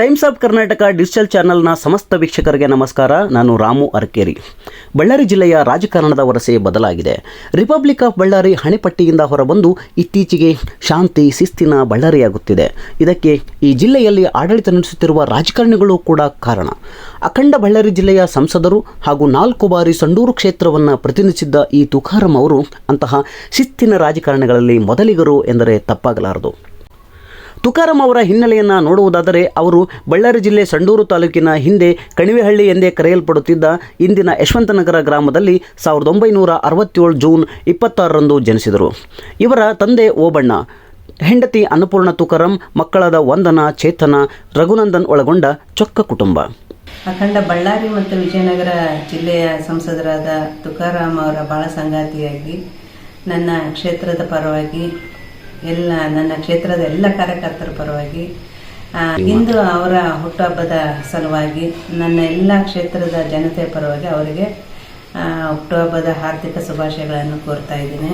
Times of Karnataka digital ಚಾನಲ್ನ ಸಮಸ್ತ ವೀಕ್ಷಕರಿಗೆ ನಮಸ್ಕಾರ. ನಾನು ರಾಮು ಅರ್ಕೇರಿ. ಬಳ್ಳಾರಿ ಜಿಲ್ಲೆಯ ರಾಜಕಾರಣದ ವರಸೆ ಬದಲಾಗಿದೆ. ರಿಪಬ್ಲಿಕ್ ಆಫ್ ಬಳ್ಳಾರಿ ಹಣೆಪಟ್ಟಿಯಿಂದ ಹೊರಬಂದು ಇತ್ತೀಚೆಗೆ ಶಾಂತಿ, ಶಿಸ್ತಿನ ಬಳ್ಳಾರಿಯಾಗುತ್ತಿದೆ. ಇದಕ್ಕೆ ಈ ಜಿಲ್ಲೆಯಲ್ಲಿ ಆಡಳಿತ ನಡೆಸುತ್ತಿರುವ ರಾಜಕಾರಣಿಗಳು ಕೂಡ ಕಾರಣ. ಅಖಂಡ ಬಳ್ಳಾರಿ ಜಿಲ್ಲೆಯ ಸಂಸದರು ಹಾಗೂ ನಾಲ್ಕು ಬಾರಿ ಸಂಡೂರು ಕ್ಷೇತ್ರವನ್ನು ಪ್ರತಿನಿಧಿಸಿದ್ದ ಈ ತುಕಾರಂ ಅವರು ಅಂತಹ ಶಿಸ್ತಿನ ರಾಜಕಾರಣಿಗಳಲ್ಲಿ ಮೊದಲಿಗರು ಎಂದರೆ ತಪ್ಪಾಗಲಾರದು. ತುಕಾರಾಂ ಅವರ ಹಿನ್ನೆಲೆಯನ್ನು ನೋಡುವುದಾದರೆ ಅವರು ಬಳ್ಳಾರಿ ಜಿಲ್ಲೆ ಸಂಡೂರು ತಾಲೂಕಿನ ಹಿಂದೆ ಕಣಿವೆಹಳ್ಳಿ ಎಂದೇ ಕರೆಯಲ್ಪಡುತ್ತಿದ್ದ ಇಂದಿನ ಯಶವಂತನಗರ ಗ್ರಾಮದಲ್ಲಿ ಸಾವಿರದ ಒಂಬೈನೂರ ಅರವತ್ತೇಳು ಜೂನ್ ಇಪ್ಪತ್ತಾರರಂದು ಜನಿಸಿದರು. ಇವರ ತಂದೆ ಓಬಣ್ಣ, ಹೆಂಡತಿ ಅನ್ನಪೂರ್ಣ ತುಕಾರಾಂ, ಮಕ್ಕಳಾದ ವಂದನ, ಚೇತನ, ರಘುನಂದನ್ ಒಳಗೊಂಡ ಚೊಕ್ಕ ಕುಟುಂಬ. ಅಖಂಡ ಬಳ್ಳಾರಿ ಮತ್ತು ವಿಜಯನಗರ ಜಿಲ್ಲೆಯ ಸಂಸದರಾದ ತುಕಾರಾಮ್ ಅವರ ಬಾಳ ಸಂಗಾತಿಯಾಗಿ ನನ್ನ ಕ್ಷೇತ್ರದ ಪರವಾಗಿ ಎಲ್ಲ ನನ್ನ ಕ್ಷೇತ್ರದ ಎಲ್ಲ ಕಾರ್ಯಕರ್ತರ ಪರವಾಗಿ ಇಂದು ಅವರ ಹುಟ್ಟುಹಬ್ಬದ ಸಲುವಾಗಿ ನನ್ನ ಎಲ್ಲ ಕ್ಷೇತ್ರದ ಜನತೆಯ ಪರವಾಗಿ ಅವರಿಗೆ ಹುಟ್ಟುಹಬ್ಬದ ಹಾರ್ದಿಕ ಶುಭಾಶಯಗಳನ್ನು ಕೋರ್ತಾ ಇದ್ದೀನಿ.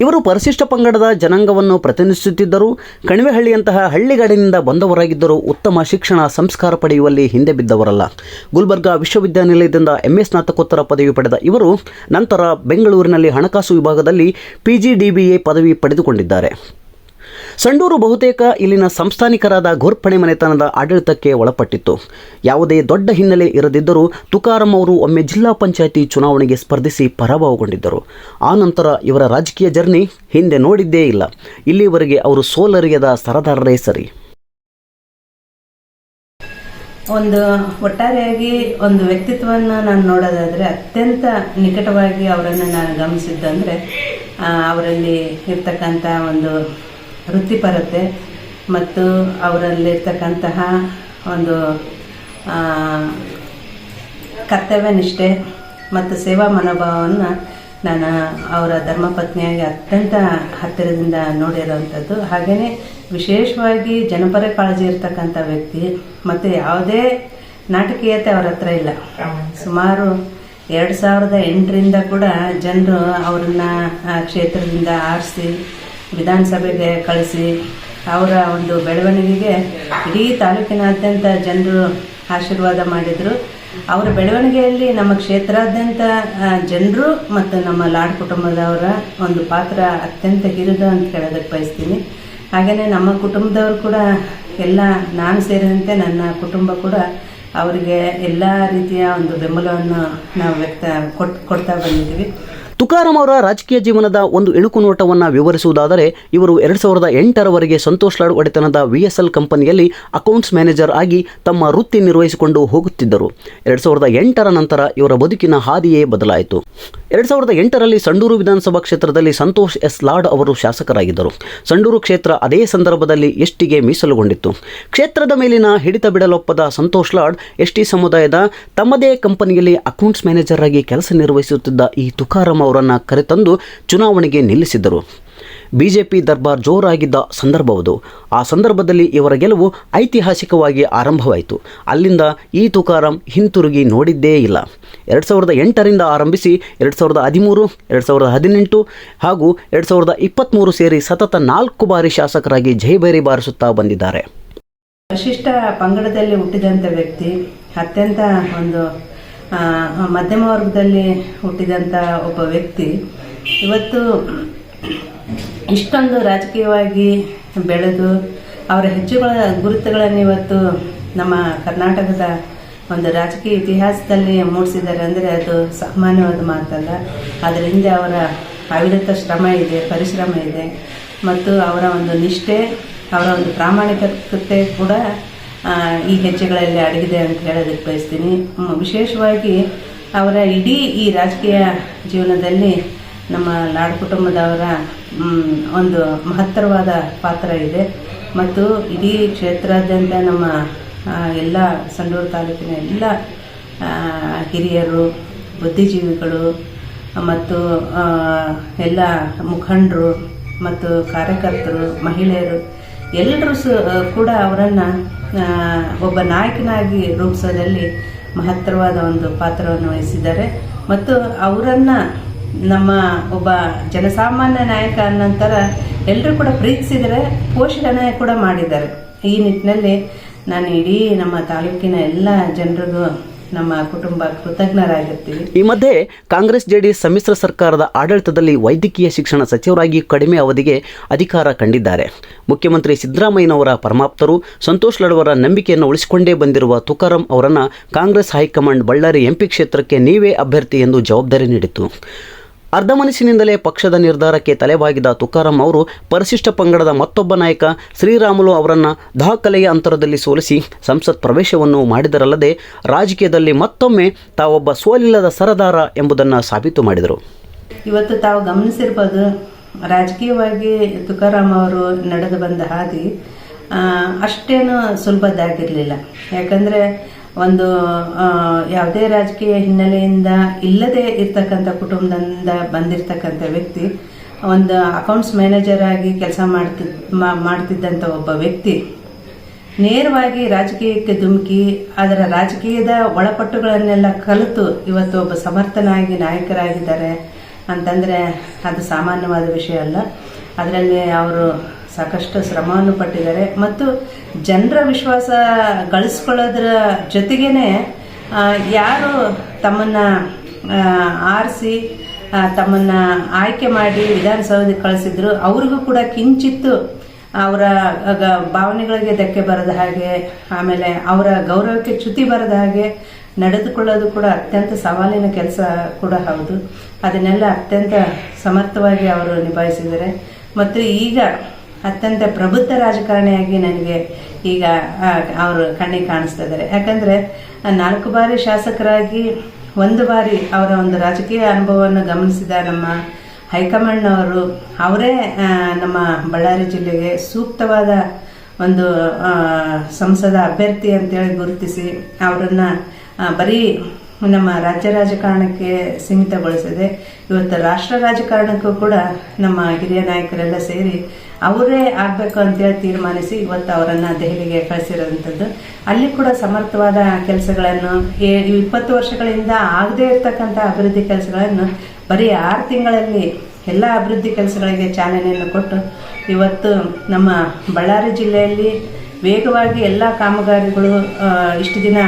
ಇವರು ಪರಿಶಿಷ್ಟ ಪಂಗಡದ ಜನಾಂಗವನ್ನು ಪ್ರತಿನಿಧಿಸುತ್ತಿದ್ದರು. ಕಣಿವೆಹಳ್ಳಿಯಂತಹ ಹಳ್ಳಿಗಾಡಿನಿಂದ ಬಂದವರಾಗಿದ್ದರೂ ಉತ್ತಮ ಶಿಕ್ಷಣ ಸಂಸ್ಕಾರ ಪಡೆಯುವಲ್ಲಿ ಹಿಂದೆ ಬಿದ್ದವರಲ್ಲ. ಗುಲ್ಬರ್ಗಾ ವಿಶ್ವವಿದ್ಯಾನಿಲಯದಿಂದ ಎಂಎಸ್ ಸ್ನಾತಕೋತ್ತರ ಪದವಿ ಪಡೆದ ಇವರು ನಂತರ ಬೆಂಗಳೂರಿನಲ್ಲಿ ಹಣಕಾಸು ವಿಭಾಗದಲ್ಲಿ P G D B A ಪದವಿ ಪಡೆದುಕೊಂಡಿದ್ದಾರೆ. ಸಂಡೂರು ಬಹುತೇಕ ಇಲ್ಲಿನ ಸಂಸ್ಥಾನಿಕರಾದ ಘೋರ್ಪಣೆ ಮನೆತನದ ಆಡಳಿತಕ್ಕೆ ಒಳಪಟ್ಟಿತ್ತು. ಯಾವುದೇ ದೊಡ್ಡ ಹಿನ್ನೆಲೆ ಇರದಿದ್ದರೂ ತುಕಾರಂ ಅವರು ಒಮ್ಮೆ ಜಿಲ್ಲಾ ಪಂಚಾಯಿತಿ ಚುನಾವಣೆಗೆ ಸ್ಪರ್ಧಿಸಿ ಪರಾಭವಗೊಂಡಿದ್ದರು. ಆ ನಂತರ ಇವರ ರಾಜಕೀಯ ಜರ್ನಿ ಹಿಂದೆ ನೋಡಿದ್ದೇ ಇಲ್ಲ. ಇಲ್ಲಿವರೆಗೆ ಅವರು ಸೋಲರಿಯದ ಸರದಾರರೇ ಸರಿ. ಒಂದು ಒಟ್ಟಾರೆಯಾಗಿ ಒಂದು ವ್ಯಕ್ತಿತ್ವವನ್ನು ನಾನು ನೋಡೋದಾದರೆ ಅತ್ಯಂತ ನಿಕಟವಾಗಿ ಅವರನ್ನು ನಾನು ಗಮನಿಸಿದ್ದಂದರೆ ಅವರಲ್ಲಿ ಇರ್ತಕ್ಕಂಥ ಒಂದು ವೃತ್ತಿಪರತೆ ಮತ್ತು ಅವರಲ್ಲಿರ್ತಕ್ಕಂತಹ ಒಂದು ಕರ್ತವ್ಯ ನಿಷ್ಠೆ ಮತ್ತು ಸೇವಾ ಮನೋಭಾವವನ್ನು ನಾನು ಅವರ ಧರ್ಮಪತ್ನಿಯಾಗಿ ಅತ್ಯಂತ ಹತ್ತಿರದಿಂದ ನೋಡಿರೋವಂಥದ್ದು. ಹಾಗೆಯೇ ವಿಶೇಷವಾಗಿ ಜನಪರ ಕಾಳಜಿ ಇರ್ತಕ್ಕಂಥ ವ್ಯಕ್ತಿ ಮತ್ತು ಯಾವುದೇ ನಾಟಕೀಯತೆ ಅವರ ಹತ್ರ ಇಲ್ಲ. ಸುಮಾರು ಎರಡು ಸಾವಿರದ ಎಂಟರಿಂದ ಕೂಡ ಜನರು ಅವರನ್ನ ಕ್ಷೇತ್ರದಿಂದ ಆರಿಸಿ ವಿಧಾನಸಭೆಗೆ ಕಳಿಸಿ ಅವರ ಒಂದು ಬೆಳವಣಿಗೆಗೆ ಇಡೀ ತಾಲೂಕಿನಾದ್ಯಂತ ಜನರು ಆಶೀರ್ವಾದ ಮಾಡಿದರು. ಅವರ ಬೆಳವಣಿಗೆಯಲ್ಲಿ ನಮ್ಮ ಕ್ಷೇತ್ರಾದ್ಯಂತ ಜನರು ಮತ್ತು ನಮ್ಮ ಲಾಡ್ ಕುಟುಂಬದವರ ಒಂದು ಪಾತ್ರ ಅತ್ಯಂತ ಹಿರಿದು ಅಂತ ಹೇಳೋದಕ್ಕೆ ಬಯಸ್ತೀನಿ. ಹಾಗೆಯೇ ನಮ್ಮ ಕುಟುಂಬದವರು ಕೂಡ ಎಲ್ಲ, ನಾನು ಸೇರಿದಂತೆ ನನ್ನ ಕುಟುಂಬ ಕೂಡ ಅವರಿಗೆ ಎಲ್ಲ ರೀತಿಯ ಒಂದು ಬೆಂಬಲವನ್ನು ನಾವು ವ್ಯಕ್ತ ಕೊಟ್, ಕೊಡ್ತಾ ಬಂದಿದ್ದೀವಿ. ತುಕಾರಾಂ ಅವರ ರಾಜಕೀಯ ಜೀವನದ ಒಂದು ಇಣುಕು ನೋಟವನ್ನು ವಿವರಿಸುವುದಾದರೆ, ಇವರು ಎರಡು ಸಾವಿರದ ಎಂಟರವರೆಗೆ ಸಂತೋಷ್ ಲಾಡ್ ಒಡೆತನದ ವಿ ಎಸ್ ಎಲ್ ಕಂಪನಿಯಲ್ಲಿ ಅಕೌಂಟ್ಸ್ ಮ್ಯಾನೇಜರ್ ಆಗಿ ತಮ್ಮ ವೃತ್ತಿ ನಿರ್ವಹಿಸಿಕೊಂಡು ಹೋಗುತ್ತಿದ್ದರು. ಎರಡು ಸಾವಿರದ ಎಂಟರ ನಂತರ ಇವರ ಬದುಕಿನ ಹಾದಿಯೇ ಬದಲಾಯಿತು. ಎರಡು ಸಾವಿರದ ಎಂಟರಲ್ಲಿ ಸಂಡೂರು ವಿಧಾನಸಭಾ ಕ್ಷೇತ್ರದಲ್ಲಿ ಸಂತೋಷ್ ಎಸ್ ಲಾಡ್ ಅವರು ಶಾಸಕರಾಗಿದ್ದರು. ಸಂಡೂರು ಕ್ಷೇತ್ರ ಅದೇ ಸಂದರ್ಭದಲ್ಲಿ ಎಷ್ಟಿಗೆ ಮೀಸಲುಗೊಂಡಿತ್ತು. ಕ್ಷೇತ್ರದ ಮೇಲಿನ ಹಿಡಿತ ಬಿಡಲೊಪ್ಪದ ಸಂತೋಷ್ ಲಾಡ್, ಎಸ್ಟಿ ಸಮುದಾಯದ ತಮ್ಮದೇ ಕಂಪನಿಯಲ್ಲಿ ಅಕೌಂಟ್ಸ್ ಮ್ಯಾನೇಜರ್ ಆಗಿ ಕೆಲಸ ನಿರ್ವಹಿಸುತ್ತಿದ್ದ ಈ ತುಕಾರಾಂ ಅವರನ್ನು ಕರೆತಂದು ಚುನಾವಣೆಗೆ ನಿಲ್ಲಿಸಿದ್ದರು. ಬಿಜೆಪಿ ದರ್ಬಾರ್ ಜೋರಾಗಿದ್ದ ಸಂದರ್ಭವದು. ಆ ಸಂದರ್ಭದಲ್ಲಿ ಇವರ ಗೆಲುವು ಐತಿಹಾಸಿಕವಾಗಿ ಆರಂಭವಾಯಿತು. ಅಲ್ಲಿಂದ ಈ ತುಕಾರಾಂ ಹಿಂತಿರುಗಿ ನೋಡಿದ್ದೇ ಇಲ್ಲ. ಎರಡು ಸಾವಿರದ ಎಂಟರಿಂದ ಆರಂಭಿಸಿ ಎರಡು ಸಾವಿರದ ಹದಿಮೂರು, ಎರಡು ಸಾವಿರದ ಹದಿನೆಂಟು ಹಾಗೂ ಎರಡು ಸಾವಿರದ ಇಪ್ಪತ್ತ್ಮೂರು ಸೇರಿ ಸತತ ನಾಲ್ಕು ಬಾರಿ ಶಾಸಕರಾಗಿ ಜೈಬೇರಿ ಬಾರಿಸುತ್ತಾ ಬಂದಿದ್ದಾರೆ. ವಿಶಿಷ್ಟ ಪಂಗಡದಲ್ಲಿ ಹುಟ್ಟಿದಂಥ ವ್ಯಕ್ತಿ, ಅತ್ಯಂತ ಒಂದು ಮಧ್ಯಮ ವರ್ಗದಲ್ಲಿ ಹುಟ್ಟಿದಂಥ ಒಬ್ಬ ವ್ಯಕ್ತಿ ಇವತ್ತು ಇಷ್ಟೊಂದು ರಾಜಕೀಯವಾಗಿ ಬೆಳೆದು ಅವರ ಹೆಚ್ಚುಗಳ ಗುರುತುಗಳನ್ನು ಇವತ್ತು ನಮ್ಮ ಕರ್ನಾಟಕದ ಒಂದು ರಾಜಕೀಯ ಇತಿಹಾಸದಲ್ಲಿ ಮೂಡಿಸಿದ್ದಾರೆ ಅಂದರೆ ಅದು ಸಾಮಾನ್ಯವಾದ ಮಾತಲ್ಲ. ಅದರ ಹಿಂದೆ ಅವರ ಅವಿರತ ಶ್ರಮ ಇದೆ, ಪರಿಶ್ರಮ ಇದೆ. ಮತ್ತು ಅವರ ಒಂದು ನಿಷ್ಠೆ, ಅವರ ಒಂದು ಪ್ರಾಮಾಣಿಕತೆ ಕೂಡ ಈ ಹೆಜ್ಜೆಗಳಲ್ಲಿ ಅಡಗಿದೆ ಅಂತ ಹೇಳೋದಕ್ಕೆ ಬಯಸ್ತೀನಿ. ವಿಶೇಷವಾಗಿ ಅವರ ಇಡೀ ಈ ರಾಜಕೀಯ ಜೀವನದಲ್ಲಿ ನಮ್ಮ ಲಾಡ್ ಕುಟುಂಬದವರ ಒಂದು ಮಹತ್ತರವಾದ ಪಾತ್ರ ಇದೆ. ಮತ್ತು ಇಡೀ ಕ್ಷೇತ್ರಾದ್ಯಂತ ನಮ್ಮ ಎಲ್ಲ ಸಂಡೂರು ತಾಲೂಕಿನ ಎಲ್ಲ ಹಿರಿಯರು, ಬುದ್ಧಿಜೀವಿಗಳು, ಮತ್ತು ಎಲ್ಲ ಮುಖಂಡರು ಮತ್ತು ಕಾರ್ಯಕರ್ತರು, ಮಹಿಳೆಯರು ಎಲ್ಲರೂ ಕೂಡ ಅವರನ್ನು ಒಬ್ಬ ನಾಯಕನಾಗಿ ರೂಪಿಸೋದಲ್ಲಿ ಮಹತ್ತರವಾದ ಒಂದು ಪಾತ್ರವನ್ನು ವಹಿಸಿದ್ದಾರೆ. ಮತ್ತು ಅವರನ್ನು ನಮ್ಮ ಒಬ್ಬ ಜನಸಾಮಾನ್ಯ ನಾಯಕ ಅನ್ನೋಂಥರ ಎಲ್ಲರೂ ಕೂಡ ಪ್ರೀತಿಸಿದರೆ ಪೋಷಣೆ ಕೂಡ ಮಾಡಿದ್ದಾರೆ. ಈ ನಿಟ್ಟಿನಲ್ಲಿ ನಾನು ಇಡೀ ನಮ್ಮ ತಾಲೂಕಿನ ಎಲ್ಲ ಜನರಿಗೂ ನಮ್ಮ ಕುಟುಂಬ ಕೃತಜ್ಞರಾಗಿರ್ತೀವಿ. ಈ ಮಧ್ಯೆ ಕಾಂಗ್ರೆಸ್ ಜೆಡಿಎಸ್ ಸಮ್ಮಿಶ್ರ ಸರ್ಕಾರದ ಆಡಳಿತದಲ್ಲಿ ವೈದ್ಯಕೀಯ ಶಿಕ್ಷಣ ಸಚಿವರಾಗಿ ಕಡಿಮೆ ಅವಧಿಗೆ ಅಧಿಕಾರ ಕಂಡಿದ್ದಾರೆ. ಮುಖ್ಯಮಂತ್ರಿ ಸಿದ್ದರಾಮಯ್ಯನವರ ಪರಮಾಪ್ತರು ಸಂತೋಷ್ ಲಡ್ವರ ನಂಬಿಕೆಯನ್ನು ಉಳಿಸಿಕೊಂಡೇ ಬಂದಿರುವ ತುಕಾರಾಂ ಅವರನ್ನು ಕಾಂಗ್ರೆಸ್ ಹೈಕಮಾಂಡ್ ಬಳ್ಳಾರಿ ಎಂಪಿ ಕ್ಷೇತ್ರಕ್ಕೆ ನೀವೇ ಅಭ್ಯರ್ಥಿ ಎಂದು ಜವಾಬ್ದಾರಿ ನೀಡಿತು ಅರ್ಧ ಮನಸ್ಸಿನಿಂದಲೇ ಪಕ್ಷದ ನಿರ್ಧಾರಕ್ಕೆ ತಲೆಬಾಗಿದ ತುಕಾರಾಂ ಅವರು ಪರಿಶಿಷ್ಟ ಪಂಗಡದ ಮತ್ತೊಬ್ಬ ನಾಯಕ ಶ್ರೀರಾಮುಲು ಅವರನ್ನು ದಾಖಲೆಯ ಅಂತರದಲ್ಲಿ ಸೋಲಿಸಿ ಸಂಸತ್ ಪ್ರವೇಶವನ್ನು ಮಾಡಿದರಲ್ಲದೆ ರಾಜಕೀಯದಲ್ಲಿ ಮತ್ತೊಮ್ಮೆ ತಾವೊಬ್ಬ ಸೋಲಿಲ್ಲದ ಸರದಾರ ಎಂಬುದನ್ನು ಸಾಬೀತು ಮಾಡಿದರು. ಇವತ್ತು ತಾವು ಗಮನಿಸಿರ್ಬೋದು, ರಾಜಕೀಯವಾಗಿ ತುಕಾರಾಮ್ ಅವರು ನಡೆದು ಬಂದ ಹಾದಿ ಅಷ್ಟೇನು ಸುಲಭದ್ದಾಗಿರಲಿಲ್ಲ. ಯಾಕಂದರೆ ಒಂದು ಯಾವುದೇ ರಾಜಕೀಯ ಹಿನ್ನೆಲೆಯಿಂದ ಇಲ್ಲದೆ ಇರ್ತಕ್ಕಂಥ ಕುಟುಂಬದಿಂದ ಬಂದಿರತಕ್ಕಂಥ ವ್ಯಕ್ತಿ, ಒಂದು ಅಕೌಂಟ್ಸ್ ಮ್ಯಾನೇಜರ್ ಆಗಿ ಕೆಲಸ ಮಾಡ್ತಿದ್ ಮಾಡ್ತಿದ್ದಂಥ ಒಬ್ಬ ವ್ಯಕ್ತಿ, ನೇರವಾಗಿ ರಾಜಕೀಯಕ್ಕೆ ಧುಮುಕಿ, ಅದರ ರಾಜಕೀಯದ ಒಳಪಟ್ಟುಗಳನ್ನೆಲ್ಲ ಕಲಿತು ಇವತ್ತು ಒಬ್ಬ ಸಮರ್ಥನಾಗಿ ನಾಯಕರಾಗಿದ್ದಾರೆ ಅಂತಂದರೆ ಅದು ಸಾಮಾನ್ಯವಾದ ವಿಷಯ ಅಲ್ಲ. ಅದರಲ್ಲಿ ಅವರು ಸಾಕಷ್ಟು ಶ್ರಮವನ್ನು ಪಟ್ಟಿದ್ದಾರೆ. ಮತ್ತು ಜನರ ವಿಶ್ವಾಸ ಗಳಿಸ್ಕೊಳ್ಳೋದ್ರ ಜೊತೆಗೇನೆ ಯಾರು ತಮ್ಮನ್ನು ಆರಿಸಿ ತಮ್ಮನ್ನು ಆಯ್ಕೆ ಮಾಡಿ ವಿಧಾನಸೌಧಕ್ಕೆ ಕಳಿಸಿದ್ರು, ಅವ್ರಿಗೂ ಕೂಡ ಕಿಂಚಿತ್ತು ಅವರ ಭಾವನೆಗಳಿಗೆ ಧಕ್ಕೆ ಬರದ ಹಾಗೆ, ಆಮೇಲೆ ಅವರ ಗೌರವಕ್ಕೆ ಚ್ಯುತಿ ಬರದ ಹಾಗೆ ನಡೆದುಕೊಳ್ಳೋದು ಕೂಡ ಅತ್ಯಂತ ಸವಾಲಿನ ಕೆಲಸ ಕೂಡ ಹೌದು. ಅದನ್ನೆಲ್ಲ ಅತ್ಯಂತ ಸಮರ್ಥವಾಗಿ ಅವರು ನಿಭಾಯಿಸಿದ್ದಾರೆ. ಮತ್ತು ಈಗ ಅತ್ಯಂತ ಪ್ರಬುದ್ಧ ರಾಜಕಾರಣಿಯಾಗಿ ನನಗೆ ಈಗ ಅವರು ಕಣ್ಣಿಗೆ ಕಾಣಿಸ್ತಾ ಇದ್ದಾರೆ. ಯಾಕಂದರೆ, ನಾಲ್ಕು ಬಾರಿ ಶಾಸಕರಾಗಿ, ಒಂದು ಬಾರಿ ಅವರ ಒಂದು ರಾಜಕೀಯ ಅನುಭವವನ್ನು ಗಮನಿಸಿದ ನಮ್ಮ ಹೈಕಮಾಂಡ್ನವರು, ಅವರೇ ನಮ್ಮ ಬಳ್ಳಾರಿ ಜಿಲ್ಲೆಗೆ ಸೂಕ್ತವಾದ ಒಂದು ಸಂಸದ ಅಭ್ಯರ್ಥಿ ಅಂತೇಳಿ ಗುರುತಿಸಿ ಅವರನ್ನು ಬರೀ ನಮ್ಮ ರಾಜ್ಯ ರಾಜಕಾರಣಕ್ಕೆ ಸೀಮಿತಗೊಳಿಸಿದೆ ಇವತ್ತು ರಾಷ್ಟ್ರ ರಾಜಕಾರಣಕ್ಕೂ ಕೂಡ ನಮ್ಮ ಹಿರಿಯ ನಾಯಕರೆಲ್ಲ ಸೇರಿ ಅವರೇ ಆಗಬೇಕು ಅಂತೇಳಿ ತೀರ್ಮಾನಿಸಿ ಇವತ್ತು ಅವರನ್ನು ದೆಹಲಿಗೆ ಕಳಿಸಿರೋವಂಥದ್ದು ಅಲ್ಲಿ ಕೂಡ ಸಮರ್ಥವಾದ ಕೆಲಸಗಳನ್ನು ಇಪ್ಪತ್ತು ವರ್ಷಗಳಿಂದ ಆಗದೇ ಇರತಕ್ಕಂಥ ಅಭಿವೃದ್ಧಿ ಕೆಲಸಗಳನ್ನು ಬರೀ ಆರು ತಿಂಗಳಲ್ಲಿ ಎಲ್ಲ ಅಭಿವೃದ್ಧಿ ಕೆಲಸಗಳಿಗೆ ಚಾಲನೆಯನ್ನು ಕೊಟ್ಟು ಇವತ್ತು ನಮ್ಮ ಬಳ್ಳಾರಿ ಜಿಲ್ಲೆಯಲ್ಲಿ ವೇಗವಾಗಿ ಎಲ್ಲ ಕಾಮಗಾರಿಗಳು ಇಷ್ಟು ದಿನ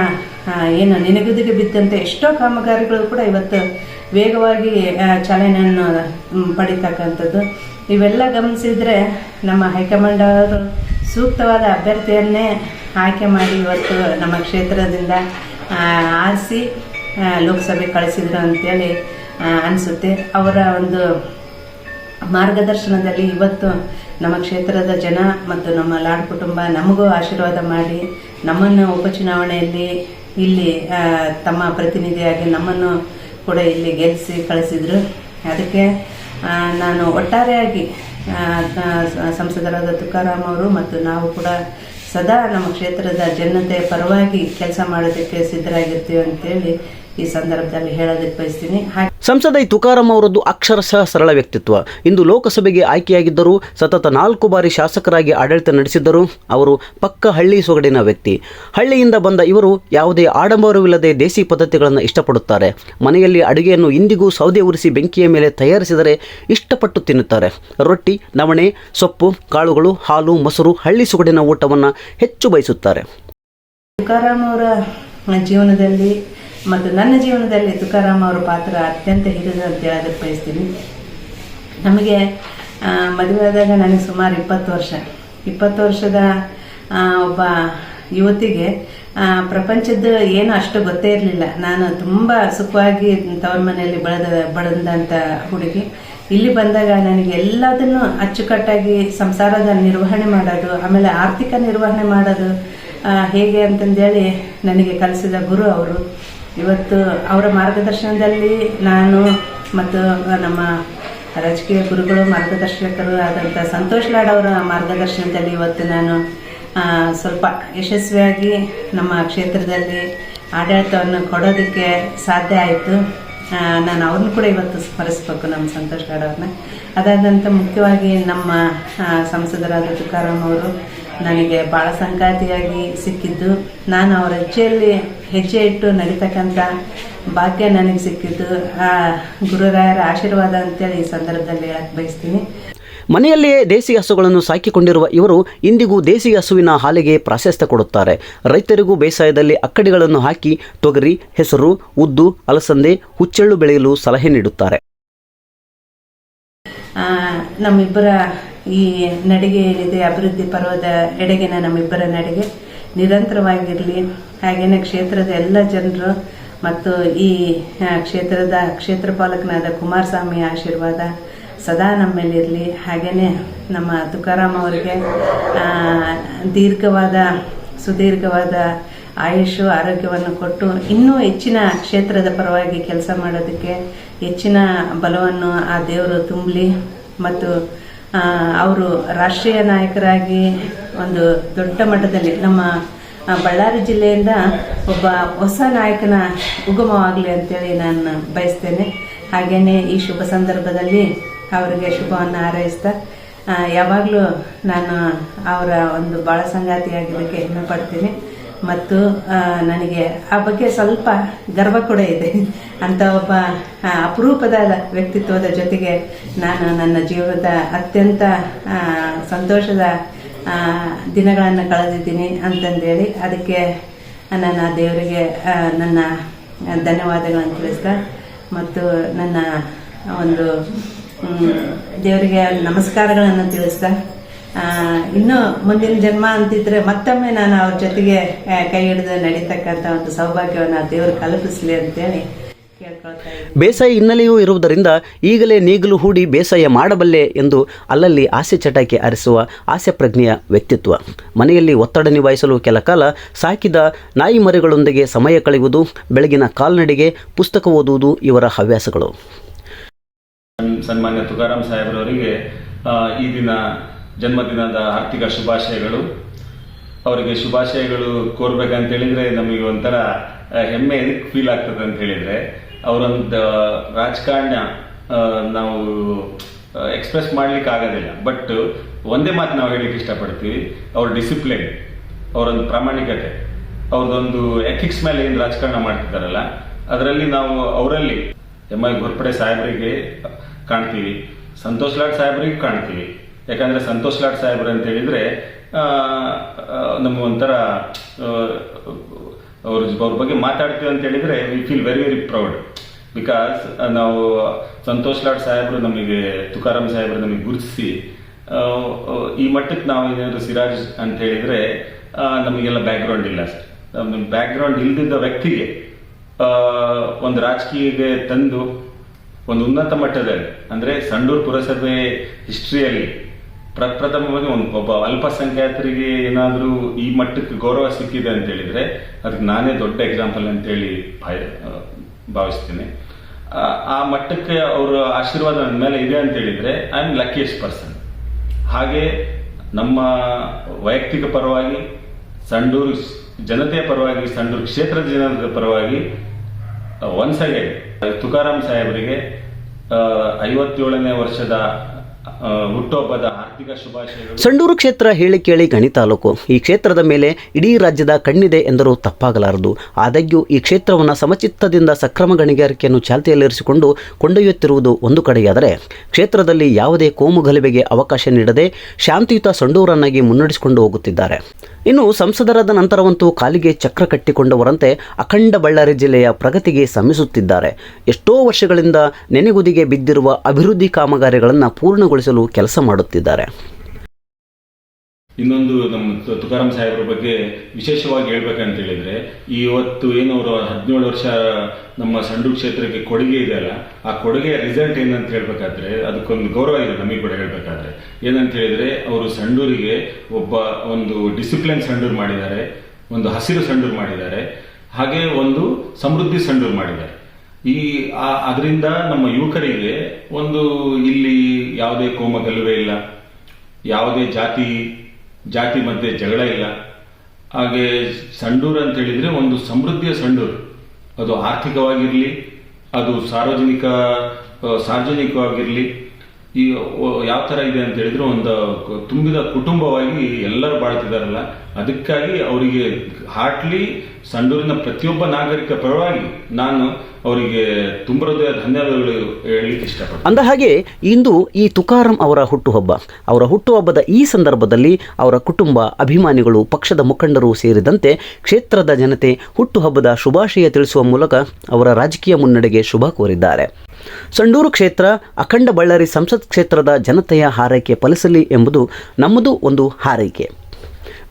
ಏನು, ನೆನೆಗುದಿಗೆ ಬಿದ್ದಂತೆ ಎಷ್ಟೋ ಕಾಮಗಾರಿಗಳು ಕೂಡ ಇವತ್ತು ವೇಗವಾಗಿ ಚಾಲನೆಯನ್ನು ಪಡಿತಕ್ಕಂಥದ್ದು. ಇವೆಲ್ಲ ಗಮನಿಸಿದರೆ ನಮ್ಮ ಹೈಕಮಾಂಡ್ ಅವರು ಸೂಕ್ತವಾದ ಅಭ್ಯರ್ಥಿಯನ್ನೇ ಆಯ್ಕೆ ಮಾಡಿ ಇವತ್ತು ನಮ್ಮ ಕ್ಷೇತ್ರದಿಂದ ಆರಿಸಿ ಲೋಕಸಭೆ ಕಳಿಸಿದ್ರು ಅಂತೇಳಿ ಅನಿಸುತ್ತೆ. ಅವರ ಒಂದು ಮಾರ್ಗದರ್ಶನದಲ್ಲಿ ಇವತ್ತು ನಮ್ಮ ಕ್ಷೇತ್ರದ ಜನ ಮತ್ತು ನಮ್ಮ ಲಾಡ್ ಕುಟುಂಬ ನಮಗೂ ಆಶೀರ್ವಾದ ಮಾಡಿ, ನಮ್ಮನ್ನು ಉಪಚುನಾವಣೆಯಲ್ಲಿ ಇಲ್ಲಿ ತಮ್ಮ ಪ್ರತಿನಿಧಿಯಾಗಿ ನಮ್ಮನ್ನು ಕೂಡ ಇಲ್ಲಿ ಗೆಲ್ಲಿಸಿ ಕಳಿಸಿದರು. ಅದಕ್ಕೆ ನಾನು ಒಟ್ಟಾರೆಯಾಗಿ ಸಂಸದರಾದ ತುಕಾರಾಮ್ ಅವರು ಮತ್ತು ನಾವು ಕೂಡ ಸದಾ ನಮ್ಮ ಕ್ಷೇತ್ರದ ಜನತೆ ಪರವಾಗಿ ಕೆಲಸ ಮಾಡೋದಕ್ಕೆ ಸಿದ್ಧರಾಗಿರ್ತೀವಿ ಅಂತೇಳಿ ಈ ಸಂದರ್ಭದಲ್ಲಿ ಹೇಳೋದಕ್ಕೆ ಬಯಸ್ತೀನಿ. ಸಂಸದ ತುಕಾರಾಂ ಅವರದ್ದು ಅಕ್ಷರಶಃ ಸರಳ ವ್ಯಕ್ತಿತ್ವ. ಇಂದು ಲೋಕಸಭೆಗೆ ಆಯ್ಕೆಯಾಗಿದ್ದರೂ ಸತತ ನಾಲ್ಕು ಬಾರಿ ಶಾಸಕರಾಗಿ ಆಡಳಿತ ನಡೆಸಿದ್ದರು ಅವರು ಪಕ್ಕ ಹಳ್ಳಿ ಸೊಗಡಿನ ವ್ಯಕ್ತಿ. ಹಳ್ಳಿಯಿಂದ ಬಂದ ಇವರು ಯಾವುದೇ ಆಡಂಬರವಿಲ್ಲದೆ ದೇಸಿ ಪದ್ಧತಿಗಳನ್ನು ಇಷ್ಟಪಡುತ್ತಾರೆ. ಮನೆಯಲ್ಲಿ ಅಡುಗೆಯನ್ನು ಇಂದಿಗೂ ಸೌದೆ ಉರಿಸಿ ಬೆಂಕಿಯ ಮೇಲೆ ತಯಾರಿಸಿದರೆ ಇಷ್ಟಪಟ್ಟು ತಿನ್ನುತ್ತಾರೆ. ರೊಟ್ಟಿ ನವಣೆ ಸೊಪ್ಪು ಕಾಳುಗಳು ಹಾಲು ಮೊಸರು ಹಳ್ಳಿ ಸೊಗಡಿನ ಊಟವನ್ನು ಹೆಚ್ಚು ಬಯಸುತ್ತಾರೆ. ತುಕಾರಾಮ್ ಅವರ ಜೀವನದಲ್ಲಿ ಮತ್ತು ನನ್ನ ಜೀವನದಲ್ಲಿ ತುಕಾರಾಮ್ ಅವರ ಪಾತ್ರ ಅತ್ಯಂತ ಹಿರಿದು ಅಂತ ಹೇಳೋದಕ್ಕೆ ಬಯಸ್ತೀನಿ. ನಮಗೆ ಮದುವೆ ಆದಾಗ ನನಗೆ ಸುಮಾರು ಇಪ್ಪತ್ತು ವರ್ಷ. ಇಪ್ಪತ್ತು ವರ್ಷದ ಒಬ್ಬ ಯುವತಿಗೆ ಪ್ರಪಂಚದ ಏನು ಅಷ್ಟು ಗೊತ್ತೇ ಇರಲಿಲ್ಲ. ನಾನು ತುಂಬ ಸುಖವಾಗಿ ತವ್ರ ಮನೆಯಲ್ಲಿ ಬಳದ ಬಳದಂಥ ಹುಡುಗಿ. ಇಲ್ಲಿ ಬಂದಾಗ ನನಗೆ ಎಲ್ಲದನ್ನು ಅಚ್ಚುಕಟ್ಟಾಗಿ ಸಂಸಾರದ ನಿರ್ವಹಣೆ ಮಾಡೋದು, ಆಮೇಲೆ ಆರ್ಥಿಕ ನಿರ್ವಹಣೆ ಮಾಡೋದು ಹೇಗೆ ಅಂತಂದೇಳಿ ನನಗೆ ಕಲಿಸಿದ ಗುರು ಅವರು. ಇವತ್ತು ಅವರ ಮಾರ್ಗದರ್ಶನದಲ್ಲಿ ನಾನು ಮತ್ತು ನಮ್ಮ ರಾಜಕೀಯ ಗುರುಗಳು, ಮಾರ್ಗದರ್ಶಕರು ಆದಂಥ ಸಂತೋಷ್ ಲಾಡ್ ಅವರ ಮಾರ್ಗದರ್ಶನದಲ್ಲಿ ಇವತ್ತು ನಾನು ಸ್ವಲ್ಪ ಯಶಸ್ವಿಯಾಗಿ ನಮ್ಮ ಕ್ಷೇತ್ರದಲ್ಲಿ ಆಡಳಿತವನ್ನು ಕೊಡೋದಕ್ಕೆ ಸಾಧ್ಯ ಆಯಿತು. ನಾನು ಅವ್ರನ್ನ ಕೂಡ ಇವತ್ತು ಸ್ಮರಿಸ್ಬೇಕು ನಮ್ಮ ಸಂತೋಷ್ ಲಾಡ್ ಅವ್ರನ್ನ. ಅದಾದಂಥ ಮುಖ್ಯವಾಗಿ ನಮ್ಮ ಸಂಸದರಾದ ತುಕಾರಾಮ್ ಅವರು ನನಗೆ ಬಹಳ ಸಂಗಾತಿಯಾಗಿ ಸಿಕ್ಕಿದ್ದು. ನಾನು ಅವರ ಹೆಜ್ಜೆಯಲ್ಲಿ ಹೆಜ್ಜೆ ಇಟ್ಟು ನಡೀತಕ್ಕಂಥ ಭಾಗ್ಯ ನನಗೆ ಸಿಕ್ಕಿದ್ದು. ಆ ಗುರುರಾಯರ ಆಶೀರ್ವಾದ ಅಂತೇಳಿ ಈ ಸಂದರ್ಭದಲ್ಲಿ ಹೇಳಕ್ಕೆ ಬಯಸ್ತೀನಿ. ಮನೆಯಲ್ಲಿಯೇ ದೇಸಿ ಹಸುಗಳನ್ನು ಸಾಕಿಕೊಂಡಿರುವ ಇವರು ಇಂದಿಗೂ ದೇಸಿ ಹಸುವಿನ ಹಾಲಿಗೆ ಪ್ರಾಶಸ್ತ್ಯ ಕೊಡುತ್ತಾರೆ. ರೈತರಿಗೂ ಬೇಸಾಯದಲ್ಲಿ ಅಕ್ಕಡಿಗಳನ್ನು ಹಾಕಿ ತೊಗರಿ ಹೆಸರು ಉದ್ದು ಅಲಸಂದೆ ಹುಚ್ಚೆಳ್ಳು ಬೆಳೆಯಲು ಸಲಹೆ ನೀಡುತ್ತಾರೆ. ನಮ್ಮಿಬ್ಬರ ಈ ನಡಿಗೆ ಏನಿದೆ ಅಭಿವೃದ್ಧಿ ಪರ್ವದ ಎಡೆಗಿನ ನಮ್ಮಿಬ್ಬರ ನಡಿಗೆ. ನಿರಂತರವಾಗಿರಲಿ. ಹಾಗೇನೆ ಕ್ಷೇತ್ರದ ಎಲ್ಲ ಜನರು ಮತ್ತು ಈ ಕ್ಷೇತ್ರದ ಕ್ಷೇತ್ರ ಪಾಲಕನಾದ ಕುಮಾರಸ್ವಾಮಿ ಆಶೀರ್ವಾದ ಸದಾ ನಮ್ಮಲ್ಲಿರಲಿ ಹಾಗೇನೆ ನಮ್ಮ ತುಕಾರಾಮ್ ಅವರಿಗೆ ದೀರ್ಘವಾದ, ಸುದೀರ್ಘವಾದ ಆಯುಷು, ಆರೋಗ್ಯವನ್ನು ಕೊಟ್ಟು ಇನ್ನೂ ಹೆಚ್ಚಿನ ಕ್ಷೇತ್ರದ ಪರವಾಗಿ ಕೆಲಸ ಮಾಡೋದಕ್ಕೆ ಹೆಚ್ಚಿನ ಬಲವನ್ನು ಆ ದೇವರು ತುಂಬಲಿ. ಮತ್ತು ಅವರು ರಾಷ್ಟ್ರೀಯ ನಾಯಕರಾಗಿ ಒಂದು ದೊಡ್ಡ ಮಟ್ಟದಲ್ಲಿ ನಮ್ಮ ಬಳ್ಳಾರಿ ಜಿಲ್ಲೆಯಿಂದ ಒಬ್ಬ ಹೊಸ ನಾಯಕನ ಉಗಮವಾಗಲಿ ಅಂತೇಳಿ ನಾನು ಬಯಸ್ತೇನೆ. ಹಾಗೆಯೇ ಈ ಶುಭ ಸಂದರ್ಭದಲ್ಲಿ ಅವರಿಗೆ ಶುಭವನ್ನು ಹಾರೈಸ್ತಾ ಯಾವಾಗಲೂ ನಾನು ಅವರ ಒಂದು ಬಾಳ ಸಂಗಾತಿಯಾಗಿದ್ದಕ್ಕೆ ಹೆಮ್ಮೆ ಪಡ್ತೀನಿ. ಮತ್ತು ನನಗೆ ಆ ಬಗ್ಗೆ ಸ್ವಲ್ಪ ಗರ್ವ ಕೂಡ ಇದೆ. ಅಂತ ಒಬ್ಬ ಅಪರೂಪದ ವ್ಯಕ್ತಿತ್ವದ ಜೊತೆಗೆ ನಾನು ನನ್ನ ಜೀವನದ ಅತ್ಯಂತ ಸಂತೋಷದ ದಿನಗಳನ್ನು ಕಳೆದಿದ್ದೀನಿ ಅಂತಂದೇಳಿ ಅದಕ್ಕೆ ನನ್ನ ದೇವರಿಗೆ ನನ್ನ ಧನ್ಯವಾದಗಳನ್ನು ತಿಳಿಸ್ತಾ ಮತ್ತು ನನ್ನ ಒಂದು ದೇವರಿಗೆ ನಮಸ್ಕಾರಗಳನ್ನು ತಿಳಿಸ್ತಾ ಇನ್ನು ಮುಂದಿನ ಜನ್ಮ ಅಂತಿದ್ರೆ ಮತ್ತೊಮ್ಮೆ ನಾನು ಅವ್ರ ಜೊತೆಗೆ ಕೈ ಹಿಡಿದು ನಡೀತಕ್ಕಂಥ ಒಂದು ಸೌಭಾಗ್ಯವನ್ನು ದೇವರು ಕಲ್ಪಿಸಲಿ ಅಂತೇಳಿ ಬೇಸಾಯ ಹಿನ್ನೆಲೆಯೂ ಇರುವುದರಿಂದ ಈಗಲೇ ನೀಗಲು ಹೂಡಿ ಬೇಸಾಯ ಮಾಡಬಲ್ಲೆ ಎಂದು ಅಲ್ಲಲ್ಲಿ ಆಸೆ ಚಟಾಕಿ ಅರಿಸುವ ಆಸೆ ಪ್ರಜ್ಞೆಯ ವ್ಯಕ್ತಿತ್ವ. ಮನೆಯಲ್ಲಿ ಒತ್ತಡ ನಿಭಾಯಿಸಲು ಕೆಲ ಕಾಲ ಸಾಕಿದ ನಾಯಿ ಮರಿಗಳೊಂದಿಗೆ ಸಮಯ ಕಳೆಯುವುದು ಬೆಳಗಿನ ಕಾಲ್ನಡಿಗೆ ಪುಸ್ತಕ ಓದುವುದು ಇವರ ಹವ್ಯಾಸಗಳು. ಸನ್- ಸನ್ಮಾನ್ಯ ತುಕಾರಾಮ್ ಸಾಹೇಬ್ರವರಿಗೆ ಈ ದಿನ ಜನ್ಮದಿನದ ಆರ್ಥಿಕ ಶುಭಾಶಯಗಳು. ಅವರಿಗೆ ಶುಭಾಶಯಗಳು ಕೋರ್ಬೇಕಂತ ಹೇಳಿದ್ರೆ ನಮಗೆ ಒಂಥರ ಹೆಮ್ಮೆ ಎದಕ್ಕೆ ಫೀಲ್ ಆಗ್ತದೆ ಅಂತ ಹೇಳಿದ್ರೆ ಅವರೊಂದು ರಾಜಕಾರಣ ನಾವು ಎಕ್ಸ್ಪ್ರೆಸ್ ಮಾಡ್ಲಿಕ್ಕೆ ಆಗೋದಿಲ್ಲ. ಬಟ್ ಒಂದೇ ಮಾತು ನಾವು ಹೇಳಿಕ್ಕೆ ಇಷ್ಟಪಡ್ತೀವಿ, ಅವ್ರ ಡಿಸಿಪ್ಲಿನ್ ಅವರೊಂದು ಪ್ರಾಮಾಣಿಕತೆ ಅವ್ರದ್ದೊಂದು ಎಥಿಕ್ಸ್ ಮೇಲೆ ಏನು ರಾಜಕಾರಣ ಮಾಡ್ತಿದ್ದಾರಲ್ಲ, ಅದರಲ್ಲಿ ನಾವು ಅವರಲ್ಲಿ ಎಂ ಐ ಘೋರ್ಪಡೆ ಸಾಹೇಬರಿಗೆ ಕಾಣ್ತೀವಿ, ಸಂತೋಷ್ ಲಾಡ್ ಸಾಹೇಬರಿಗೆ ಕಾಣ್ತೀವಿ. ಯಾಕಂದ್ರೆ ಸಂತೋಷ್ ಲಾಡ್ ಸಾಹೇಬ್ರು ಅಂತ ಹೇಳಿದ್ರೆ ನಮ್ಮ ಒಂಥರ ಅವ್ರ ಅವ್ರ ಬಗ್ಗೆ ಮಾತಾಡ್ತೀವಿ ಅಂತ ಹೇಳಿದ್ರೆ we feel very very proud because ನಾವು ಸಂತೋಷ್ ಲಾಡ್ ಸಾಹೇಬರು ನಮಗೆ, ತುಕಾರಾಮ್ ಸಾಹೇಬರು ನಮಗೆ ಗುರುತಿಸಿ ಈ ಮಟ್ಟಕ್ಕೆ ನಾವು ಏನಾದ್ರು ಸಿರಾಜ್ ಅಂತ ಹೇಳಿದ್ರೆ ನಮಗೆಲ್ಲ ಬ್ಯಾಕ್ಗ್ರೌಂಡ್ ಇಲ್ಲ ಅಷ್ಟೆ. ನಮ್ಮ ಬ್ಯಾಕ್ಗ್ರೌಂಡ್ ಇಲ್ದಿದ್ದ ವ್ಯಕ್ತಿಗೆ ಒಂದು ರಾಜಕೀಯಗೆ ತಂದು, ಒಂದು ಉನ್ನತ ಮಟ್ಟದಲ್ಲಿ, ಅಂದರೆ ಸಂಡೂರು ಪುರಸಭೆ ಹಿಸ್ಟ್ರಿಯಲ್ಲಿ ಪ್ರಪ್ರಥಮವಾಗಿ ಒಂದು ಒಬ್ಬ ಅಲ್ಪಸಂಖ್ಯಾತರಿಗೆ ಏನಾದರೂ ಈ ಮಟ್ಟಕ್ಕೆ ಗೌರವ ಸಿಕ್ಕಿದೆ ಅಂತ ಹೇಳಿದ್ರೆ ಅದಕ್ಕೆ ನಾನೇ ದೊಡ್ಡ ಎಕ್ಸಾಂಪಲ್ ಅಂತೇಳಿ ಭಾಯ ಭಾವಿಸ್ತೀನಿ. ಆ, ಮಟ್ಟಕ್ಕೆ ಅವರ ಆಶೀರ್ವಾದ ನನ್ನ ಮೇಲೆ ಇದೆ ಅಂತ ಹೇಳಿದ್ರೆ ಐ ಆಮ್ ಲಕ್ಕಿಯಸ್ಟ್ ಪರ್ಸನ್ ಹಾಗೆ ನಮ್ಮ ವೈಯಕ್ತಿಕ ಪರವಾಗಿ ಸಂಡೂರು ಜನತೆಯ ಪರವಾಗಿ ಸಂಡೂರು ಕ್ಷೇತ್ರದ ಜನರ ಪರವಾಗಿ ಒನ್ಸ್ ಅಗೇನ್ ತುಕಾರಾಮ್ ಸಾಹೇಬರಿಗೆ ಐವತ್ತೇಳನೇ ವರ್ಷದ ಹುಟ್ಟುಹಬ್ಬದ ಸಂಡೂರು ಕ್ಷೇತ್ರ ಹೇಳಿ ಕೇಳಿ ಗಣಿ ತಾಲೂಕು. ಈ ಕ್ಷೇತ್ರದ ಮೇಲೆ ಇಡೀ ರಾಜ್ಯದ ಕಣ್ಣಿದೆ ಎಂದರೂ ತಪ್ಪಾಗಲಾರದು. ಆದಾಗ್ಯೂ ಈ ಕ್ಷೇತ್ರವನ್ನು ಸಮಚಿತ್ತದಿಂದ ಸಕ್ರಮ ಗಣಿಗಾರಿಕೆಯನ್ನು ಚಾಲ್ತಿಯಲ್ಲಿರಿಸಿಕೊಂಡು ಕೊಂಡೊಯ್ಯುತ್ತಿರುವುದು ಒಂದು ಕಡೆಯಾದರೆ, ಕ್ಷೇತ್ರದಲ್ಲಿ ಯಾವುದೇ ಕೋಮು ಗಲಭೆಗೆ ಅವಕಾಶ ನೀಡದೆ ಶಾಂತಿಯುತ ಸಂಡೂರನ್ನಾಗಿ ಮುನ್ನಡೆಸಿಕೊಂಡು ಹೋಗುತ್ತಿದ್ದಾರೆ. ಇನ್ನು ಸಂಸದರಾದ ನಂತರವಂತೂ ಕಾಲಿಗೆ ಚಕ್ರ ಕಟ್ಟಿಕೊಂಡವರಂತೆ ಅಖಂಡ ಬಳ್ಳಾರಿ ಜಿಲ್ಲೆಯ ಪ್ರಗತಿಗೆ ಶ್ರಮಿಸುತ್ತಿದ್ದಾರೆ ಎಷ್ಟೋ ವರ್ಷಗಳಿಂದ ನೆನೆಗುದಿಗೆ ಬಿದ್ದಿರುವ ಅಭಿವೃದ್ಧಿ ಕಾಮಗಾರಿಗಳನ್ನು ಪೂರ್ಣಗೊಳಿಸಲು ಕೆಲಸ ಮಾಡುತ್ತಿದ್ದಾರೆ. ಇನ್ನೊಂದು ನಮ್ಮ ತುಕಾರಾಂ ಸಾಹೇಬ್ರ ಬಗ್ಗೆ ವಿಶೇಷವಾಗಿ ಹೇಳ್ಬೇಕಂತ ಹೇಳಿದ್ರೆ ಇವತ್ತು ಏನು ಅವರು ಹದಿನೇಳು ವರ್ಷ ನಮ್ಮ ಸಂಡು ಕ್ಷೇತ್ರಕ್ಕೆ ಕೊಡುಗೆ ಇದೆಯಲ್ಲ ಆ ಕೊಡುಗೆಯ ರಿಸಲ್ಟ್ ಏನಂತ ಹೇಳ್ಬೇಕಾದ್ರೆ, ಅದಕ್ಕೊಂದು ಗೌರವ ಇದೆ ನಮಗೆ ಕೂಡ ಹೇಳ್ಬೇಕಾದ್ರೆ. ಏನಂತ ಹೇಳಿದ್ರೆ, ಅವರು ಸಂಡೂರಿಗೆ ಒಬ್ಬ ಒಂದು ಡಿಸಿಪ್ಲಿನ್ ಸಂಡೂರ್ ಮಾಡಿದ್ದಾರೆ, ಒಂದು ಹಸಿರು ಸಂಡೂರ್ ಮಾಡಿದ್ದಾರೆ, ಹಾಗೆ ಒಂದು ಸಮೃದ್ಧಿ ಸಂಡೂರ್ ಮಾಡಿದ್ದಾರೆ. ಈ ಅದರಿಂದ ನಮ್ಮ ಯುವಕರಿಗೆ ಒಂದು ಇಲ್ಲಿ ಯಾವುದೇ ಕೋಮ ಗಲಭೆ ಇಲ್ಲ ಯಾವುದೇ ಜಾತಿ ಜಾತಿ ಮಧ್ಯೆ ಜಗಳ ಇಲ್ಲ. ಹಾಗೆ ಸಂಡೂರು ಅಂತ ಹೇಳಿದರೆ ಒಂದು ಸಮೃದ್ಧಿಯ ಸಂಡೂರು. ಅದು ಆರ್ಥಿಕವಾಗಿರಲಿ, ಅದು ಸಾರ್ವಜನಿಕ ಸಾರ್ವಜನಿಕವಾಗಿರಲಿ ಈ ಯಾವ ಥರ ಇದೆ ಅಂತ ಹೇಳಿದ್ರೆ ಒಂದು ತುಂಬಿದ ಕುಟುಂಬವಾಗಿ ಎಲ್ಲರೂ ಬಾಳ್ತಿದಾರಲ್ಲ, ಅದಕ್ಕಾಗಿ ಅವರಿಗೆ ಹಾರ್ಟ್ಲಿ ಸಂಡೂರಿನ ಪ್ರತಿಯೊಬ್ಬ ನಾಗರಿಕ ಪರವಾಗಿ ನಾನು ಅವರಿಗೆ ತುಂಬ ಧನ್ಯವಾದಗಳು ಹೇಳಲಿಕ್ಕೆ ಇಷ್ಟಪಡ್ತೀನಿ. ಅಂದ ಹಾಗೆ ಇಂದು ಈ ತುಕಾರಾಂ ಅವರ ಹುಟ್ಟುಹಬ್ಬ. ಅವರ ಹುಟ್ಟುಹಬ್ಬದ ಈ ಸಂದರ್ಭದಲ್ಲಿ ಅವರ ಕುಟುಂಬ, ಅಭಿಮಾನಿಗಳು, ಪಕ್ಷದ ಮುಖಂಡರು ಸೇರಿದಂತೆ ಕ್ಷೇತ್ರದ ಜನತೆ ಹುಟ್ಟುಹಬ್ಬದ ಶುಭಾಶಯ ತಿಳಿಸುವ ಮೂಲಕ ಅವರ ರಾಜಕೀಯ ಮುನ್ನಡೆಗೆ ಶುಭ ಕೋರಿದ್ದಾರೆ. ಸಂಡೂರು ಕ್ಷೇತ್ರ ಅಖಂಡ ಬಳ್ಳಾರಿ ಸಂಸತ್ ಕ್ಷೇತ್ರದ ಜನತೆಯ ಹಾರೈಕೆ ಫಲಿಸಲಿ ಎಂಬುದು ನಮ್ಮದು ಒಂದು ಹಾರೈಕೆ.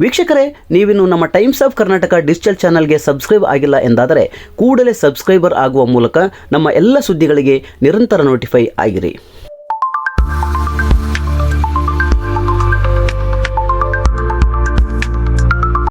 ವೀಕ್ಷಕರೇ, ನೀವಿನ್ನು ನಮ್ಮ ಟೈಮ್ಸ್ ಆಫ್ ಕರ್ನಾಟಕ ಡಿಜಿಟಲ್ ಚಾನಲ್ಗೆ ಸಬ್ಸ್ಕ್ರೈಬ್ ಆಗಿಲ್ಲ ಎಂದಾದರೆ ಕೂಡಲೇ ಸಬ್ಸ್ಕ್ರೈಬರ್ ಆಗುವ ಮೂಲಕ ನಮ್ಮ ಎಲ್ಲ ಸುದ್ದಿಗಳಿಗೆ ನಿರಂತರ ನೋಟಿಫೈ ಆಗಿರಿ.